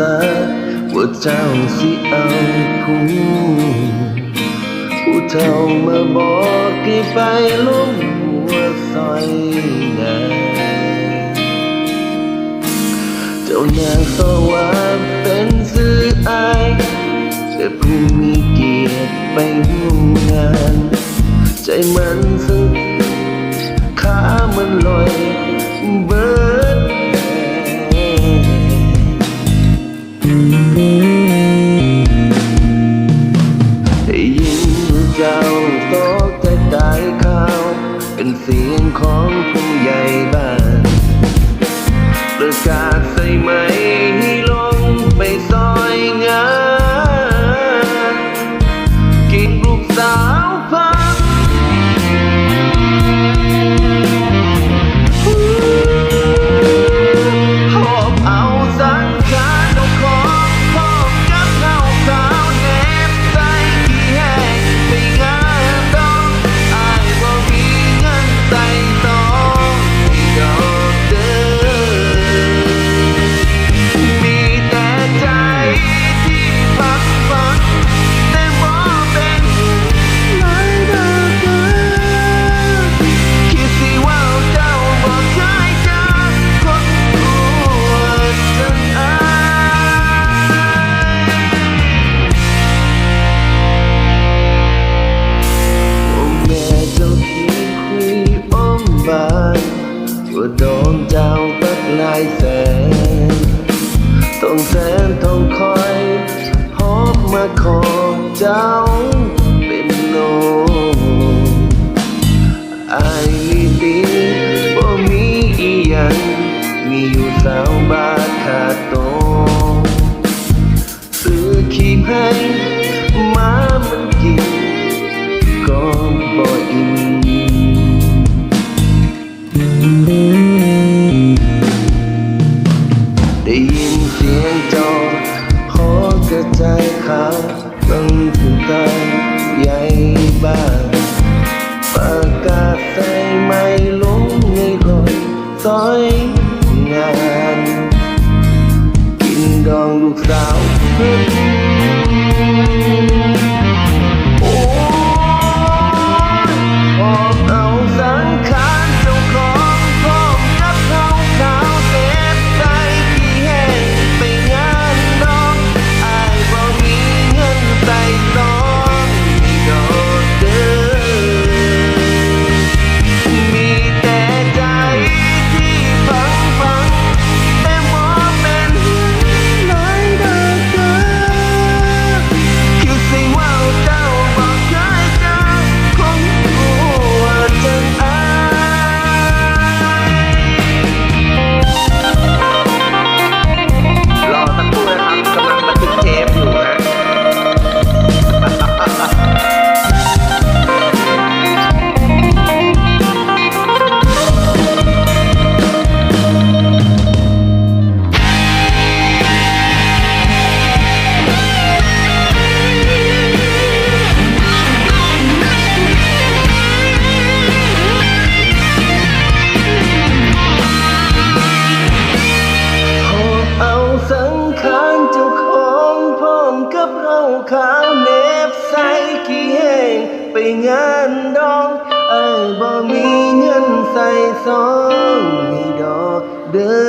ว่าเจ้าสิเอาผู้ผู้เฒ่ามาบอกให้ไปลงหัวซอยแดงเจ้านางสวาเป็นสื่ออายแต่ผู้มีเกียรติไปร่วมงาน ใจมันสึกขามันลอย เป็นเสียงของผู้ใหญ่บ้านประกาศใส่ไหม องแสนต้องคอยพบมาขอเจ้า ยินเสียงจอขอกระจายข่าวต้องถึงตาใหญ่บ้านประกาศใส่ไม่ลงในรถซอยงาน กินดองลูกสาวเพื่อ เงินดอกไอ้บ่มีเงินใส่ซองมีดอกเด้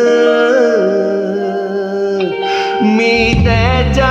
อมีแต่ใจ